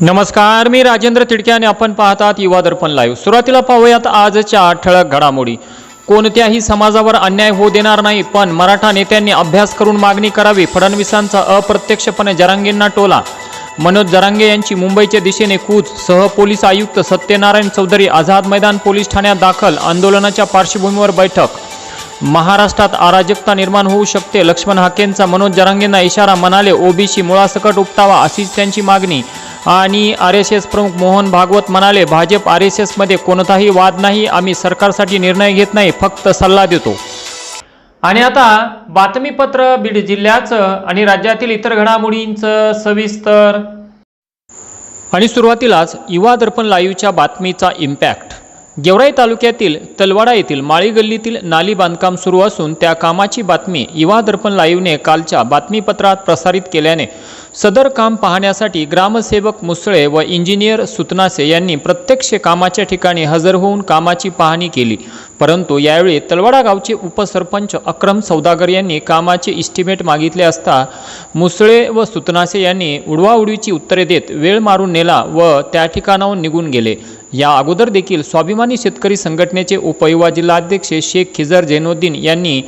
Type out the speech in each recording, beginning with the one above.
नमस्कार मी राजेंद्र तिडके आणि आपण पाहतात युवा दर्पण लाईव्ह सुरुवातीला पाहूयात आजच्या ठळक घडामोडी. कोणत्याही समाजावर अन्याय होऊ देणार नाही पण मराठा नेत्यांनी अभ्यास करून मागणी करावी फडणवीसांचा अप्रत्यक्षपणे जरांगेंना टोला. मनोज जरांगे यांची मुंबईच्या दिशेने कूच सह पोलीस आयुक्त सत्यनारायण चौधरी आझाद मैदान पोलीस ठाण्यात दाखल आंदोलनाच्या पार्श्वभूमीवर बैठक. महाराष्ट्रात अराजकता निर्माण होऊ शकते लक्ष्मण हाकेंचा मनोज जरांगेंना इशारा म्हणाले ओबीसी मुळासकट उपटावा अशीच त्यांची मागणी. आणि आर एस एस प्रमुख मोहन भागवत म्हणाले भाजप आर एस एसमध्ये कोणताही वाद नाही आम्ही सरकारसाठी निर्णय घेत नाही फक्त सल्ला देतो. आणि आता बातमीपत्र बीड जिल्ह्याचं आणि राज्यातील इतर घडामोडींचं सविस्तर. आणि सुरुवातीलाच युवा दर्पण लाईव्हच्या बातमीचा इम्पॅक्ट गेवराई तालुक्यातील तलवाडा येथील माळी गल्लीतील नाली बांधकाम सुरू असून त्या कामाची बातमी युवा दर्पण लाईव्हने कालच्या बातमीपत्रात प्रसारित केल्याने सदर काम पाहण्यासाठी ग्रामसेवक मुसळे व इंजिनियर सुतनासे यांनी प्रत्यक्ष कामाच्या ठिकाणी हजर होऊन कामाची पाहणी केली. परंतु यावेळी तलवाडा गावचे उपसरपंच अक्रम सौदागर यांनी कामाचे इस्टिमेट मागितले असता मुसळे व सुतनासे यांनी उडवाउडीची उत्तरे देत वेळ मारून नेला व त्या ठिकाणाहून निघून गेले. या अगोदर देखील स्वाभिमानी शेतकरी संघटनेचे उपयुवा जिल्हाध्यक्ष शेख खिजर जैनुद्दीन यांनी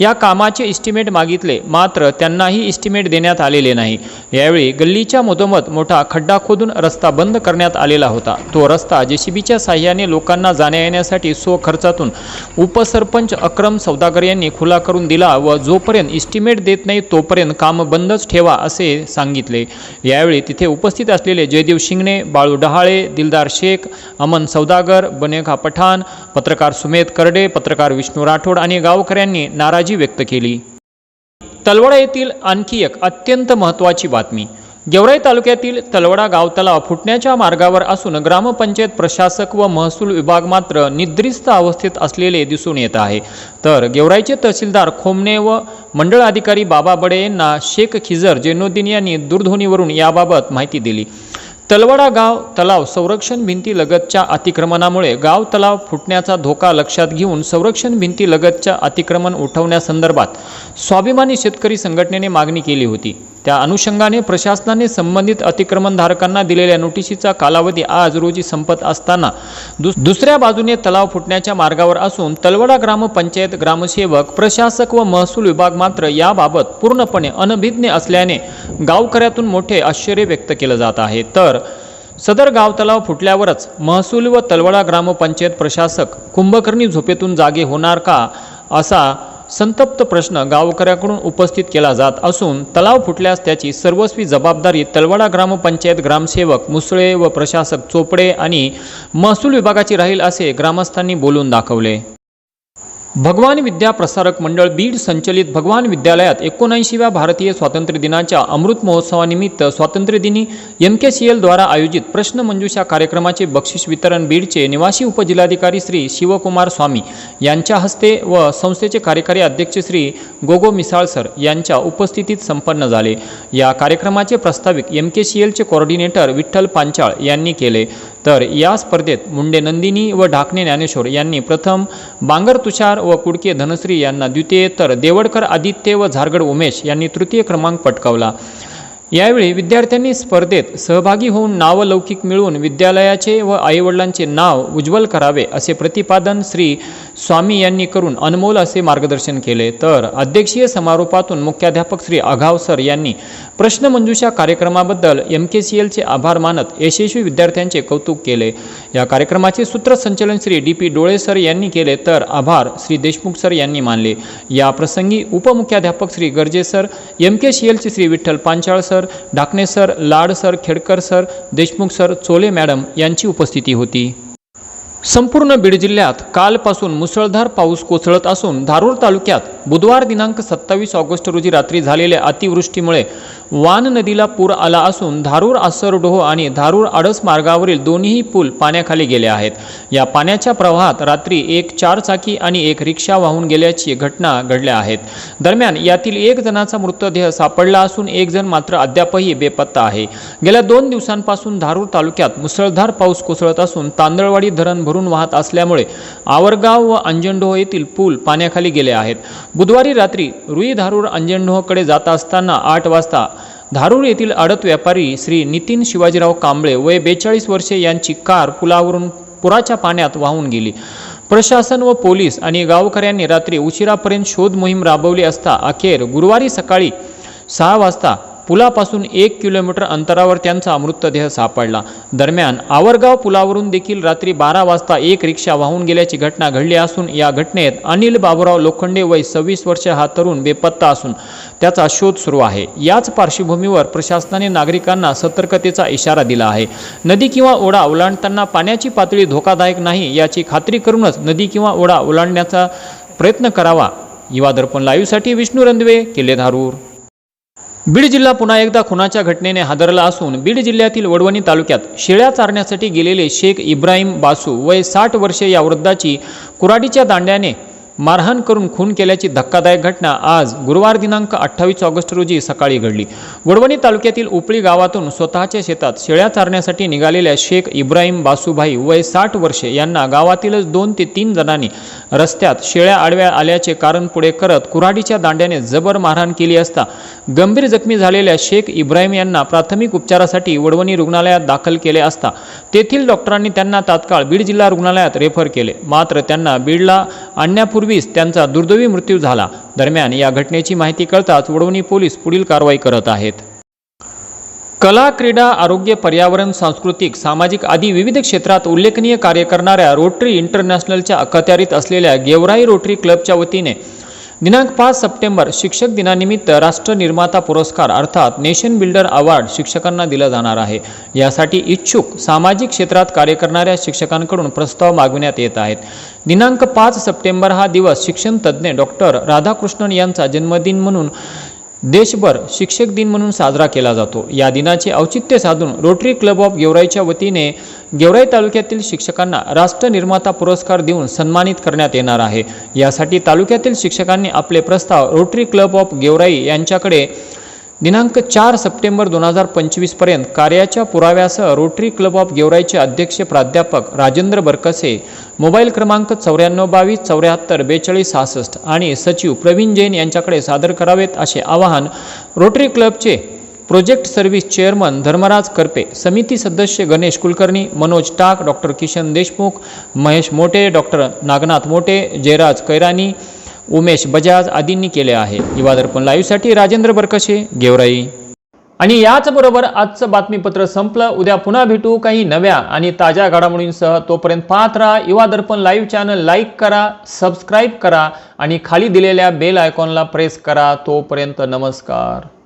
या कामाचे इस्टिमेट मागितले. मात्र त्यांनाही इस्टिमेट देण्यात आलेले नाही. यावेळी गल्लीच्या मधोमध मोठा खड्डा खोदून रस्ता बंद करण्यात आलेला होता. तो रस्ता जेसीबीच्या साह्याने लोकांना जाण्या येण्यासाठी स्वखर्चातून उपसरपंच अक्रम सौदागर यांनी खुला करून दिला व जोपर्यंत इस्टिमेट देत नाही तोपर्यंत काम बंदच ठेवा असे सांगितले. यावेळी तिथे उपस्थित असलेले जयदेव शिंगणे बाळू डहाळे दिलदार शेख अमन सौदागर बनेखा पठाण पत्रकार सुमेध करडे पत्रकार विष्णू राठोड आणि गावकऱ्यांनी नाराजी व्यक्त केली. तलवडा येथील आणखी एक अत्यंत महत्त्वाची बातमी. गेवराई तालुक्यातील तलवडा गाव तलाव फुटण्याच्या मार्गावर असून ग्रामपंचायत प्रशासक व महसूल विभाग मात्र निद्रिस्त अवस्थेत असलेले दिसून येत आहे. तर गेवराईचे तहसीलदार खोमणे व मंडळ अधिकारी बाबा बडे यांना शेख खिजर जैनुद्दीन यांनी दूरध्वनीवरून याबाबत माहिती दिली. तलवडा गाव तलाव संरक्षण भिंती लगतच्या अतिक्रमणामुळे गाव तलाव फुटण्याचा धोका लक्षात घेऊन संरक्षण भिंती लगतच्या अतिक्रमण उठवण्यासंदर्भात स्वाभिमानी शेतकरी संघटनेने मागणी केली होती. त्या अनुषंगाने प्रशासनाने संबंधित अतिक्रमणधारकांना दिलेल्या नोटिशीचा कालावधी आज रोजी संपत असताना दुस दुसऱ्या बाजूने तलाव फुटण्याच्या मार्गावर असून तलवडा ग्रामपंचायत ग्रामसेवक प्रशासक व महसूल विभाग मात्र याबाबत पूर्णपणे अनभिज्ञ असल्याने गावकऱ्यातून मोठे आश्चर्य व्यक्त केलं जात आहे. तर सदर गाव तलाव फुटल्यावरच महसूल व तलवडा ग्रामपंचायत प्रशासक कुंभकर्णी झोपेतून जागे होणार का असा संतप्त प्रश्न गावकऱ्याकडून उपस्थित केला जात असून तलाव फुटल्यास त्याची सर्वस्वी जबाबदारी तलवाडा ग्रामपंचायत ग्रामसेवक मुसळे व प्रशासक चोपडे आणि महसूल विभागाची राहील असे ग्रामस्थांनी बोलून दाखवले. भगवान विद्या प्रसारक मंडळ बीड संचलित भगवान विद्यालयात एकोणऐंशीव्या भारतीय स्वातंत्र्य दिनाच्या अमृत महोत्सवानिमित्त स्वातंत्र्यदिनी एम के सी एलद्वारा आयोजित प्रश्नमंजुषा कार्यक्रमाचे बक्षीस वितरण बीडचे निवासी उपजिल्हाधिकारी श्री शिवकुमार स्वामी यांच्या हस्ते व संस्थेचे कार्यकारी अध्यक्ष श्री गोगो मिसाळसर यांच्या उपस्थितीत संपन्न झाले. या कार्यक्रमाचे प्रस्ताविक एम के सी एलचे कोऑर्डिनेटर विठ्ठल पांचाळ यांनी केले. तर या स्पर्धेत मुंडे नंदिनी व ढाकणे ज्ञानेश्वर यांनी प्रथम बांगर तुषार व कुडके धनश्री यांना द्वितीय तर देवडकर आदित्य व झारगड उमेश यांनी तृतीय क्रमांक पटकावला. यावेळी विद्यार्थ्यांनी स्पर्धेत सहभागी होऊन नावलौकिक मिळवून विद्यालयाचे व आईवडिलांचे नाव उज्ज्वल करावे असे प्रतिपादन श्री स्वामी यांनी करून अनमोल असे मार्गदर्शन केले. तर अध्यक्षीय समारोपातून मुख्याध्यापक श्री आघाव सर यांनी प्रश्नमंजुषा कार्यक्रमाबद्दल एम के सी एलचे आभार मानत यशस्वी विद्यार्थ्यांचे कौतुक केले. या कार्यक्रमाचे सूत्रसंचलन Shri D P Dole sir यांनी केले तर आभार श्री देशमुख सर यांनी मानले. या प्रसंगी उपमुख्याध्यापक Shri Garje sir M K C एलचे Shri Vitthal Panchal sir Dhakane sir Lad sir Khedkar sir Deshmukh sir Chole madam यांची उपस्थिती होती. संपूर्ण बीड जिल्ह्यात कालपासून मुसळधार पाऊस कोसळत असून धारूर तालुक्यात बुधवार दिनांक सत्तावीस ऑगस्ट रोजी रात्री झालेल्या अतिवृष्टीमुळे वान नदीला पूर आला असून धारूर आसरडोह आणि धारूर आडस मार्गावरील दोन्ही पूल पाण्याखाली गेले आहेत. या पाण्याच्या प्रवाहात रात्री एक चारचाकी आणि एक रिक्षा वाहून गेल्याची घटना घडल्या आहेत. दरम्यान यातील एक जणाचा मृतदेह सापडला असून एक जण मात्र अद्यापही बेपत्ता आहे. गेल्या दोन दिवसांपासून धारूर तालुक्यात मुसळधार पाऊस कोसळत असून तांदळवाडी धरण भरून वाहत असल्यामुळे आवरगाव व अंजनडोह येथील पूल पाण्याखाली गेले आहेत. बुधवारी रात्री रुई धारूर अंजनडोहकडे जात असताना आठ वाजता धारूर येथील आडत व्यापारी श्री नितीन शिवाजीराव कांबळे वय बेचाळीस वर्षे यांची कार पुलावरून पुराच्या पाण्यात वाहून गेली. प्रशासन व पोलीस आणि गावकऱ्यांनी रात्री उशिरापर्यंत शोध मोहीम राबवली असता अखेर गुरुवारी सकाळी सहा वाजता पुलापासून एक किलोमीटर अंतरावर त्यांचा मृतदेह सापडला. दरम्यान आवरगाव पुलावरून देखील रात्री बारा वाजता एक रिक्षा वाहून गेल्याची घटना घडली असून या घटनेत अनिल बाबुराव लोखंडे वय सव्वीस वर्ष हा तरुण बेपत्ता असून त्याचा शोध सुरू आहे. याच पार्श्वभूमीवर प्रशासनाने नागरिकांना सतर्कतेचा इशारा दिला आहे. नदी किंवा ओढा ओलांडताना पाण्याची पातळी धोकादायक नाही याची खात्री करूनच नदी किंवा ओढा ओलांडण्याचा प्रयत्न करावा. युवा दर्पण लाईव्हसाठी विष्णू रंधवे किल्लेधारूर. बीड जिल्हा पुन्हा एकदा खुनाच्या घटनेने हादरला असून बीड जिल्ह्यातील वडवणी तालुक्यात शेळ्या चारण्यासाठी गेलेले शेख इब्राहिम बासू वय साठ वर्षे या वृद्धाची कुराडीच्या दांड्याने मारहाण करून खून केल्याची धक्कादायक घटना आज गुरुवार दिनांक अठ्ठावीस ऑगस्ट रोजी सकाळी घडली. वडवणी तालुक्यातील उपळी गावातून स्वतःच्या शेतात शेळ्या चारण्यासाठी निघालेल्या शेख इब्राहिम बासूभाई वय साठ वर्षे यांना गावातीलच दोन ते तीन जणांनी रस्त्यात शेळ्या आडव्या आल्याचे कारण पुढे करत कुऱ्हाडीच्या दांड्याने जबर मारहाण केली असता गंभीर जखमी झालेल्या शेख इब्राहिम यांना प्राथमिक उपचारासाठी वडवणी रुग्णालयात दाखल केले असता तेथील डॉक्टरांनी त्यांना तात्काळ बीड जिल्हा रुग्णालयात रेफर केले. मात्र त्यांना बीडला आणण्यापूर्वीच त्यांचा दुर्दैवी मृत्यू झाला. दरम्यान या घटनेची माहिती कळताच वडवणी पोलीस पुढील कारवाई करत आहेत. कला क्रीडा आरोग्य पर्यावरण सांस्कृतिक सामाजिक आदी विविध क्षेत्रात उल्लेखनीय कार्य करणाऱ्या रोटरी इंटरनॅशनलच्या अखत्यारीत असलेल्या गेवराई रोटरी क्लबच्या वतीने दिनांक पाच सप्टेंबर शिक्षक दिनानिमित्त राष्ट्र निर्माता पुरस्कार अर्थात नेशन बिल्डर अवॉर्ड शिक्षकांना दिला जाणार आहे. यासाठी इच्छुक सामाजिक क्षेत्रात कार्य करणाऱ्या शिक्षकांकडून प्रस्ताव मागविण्यात येत आहेत. दिनांक पाच सप्टेंबर हा दिवस शिक्षण तज्ज्ञ डॉक्टर राधाकृष्णन यांचा जन्मदिन म्हणून देशभर शिक्षक दिन म्हणून साजरा केला जातो. या दिनाचे औचित्य साधून रोटरी क्लब ऑफ गेवराईच्या वतीने गेवराई तालुक्यातील शिक्षकांना राष्ट्र निर्माता पुरस्कार देऊन सन्मानित करण्यात येणार आहे. यासाठी तालुक्यातील शिक्षकांनी आपले प्रस्ताव रोटरी क्लब ऑफ गेवराई यांच्याकडे दिनांक चार सप्टेंबर दोन हजार पंचवीसपर्यंत कार्याच्या पुराव्यासह रोटरी क्लब ऑफ गेवराईचे अध्यक्ष प्राध्यापक राजेंद्र बरकसे मोबाईल क्रमांक चौऱ्याण्णव बावीस चौऱ्याहत्तर बेचाळीस सहासष्ट आणि सचिव प्रवीण जैन यांच्याकडे सादर करावेत असे आवाहन रोटरी क्लबचे project service chairman Dharmaraj Karpe समिती सदस्य गणेश कुलकर्णी मनोज टाक डॉक्टर किशन देशमुख महेश मोटे डॉक्टर नागनाथ मोटे जयराज कैरानी उमेश बजाज आदींनी केले आहे. युवा दर्पण लाईव्हसाठी राजेंद्र बरकशे गेवराई. आणि याचबरोबर आजचं बातमीपत्र संपलं. उद्या पुन्हा भेटू काही नव्या आणि ताज्या घडामोडींसह. तोपर्यंत पाहत राहा Yuva Darpan live channel. Like करा सबस्क्राईब करा आणि खाली दिलेल्या बेल आयकॉनला प्रेस करा. तोपर्यंत नमस्कार.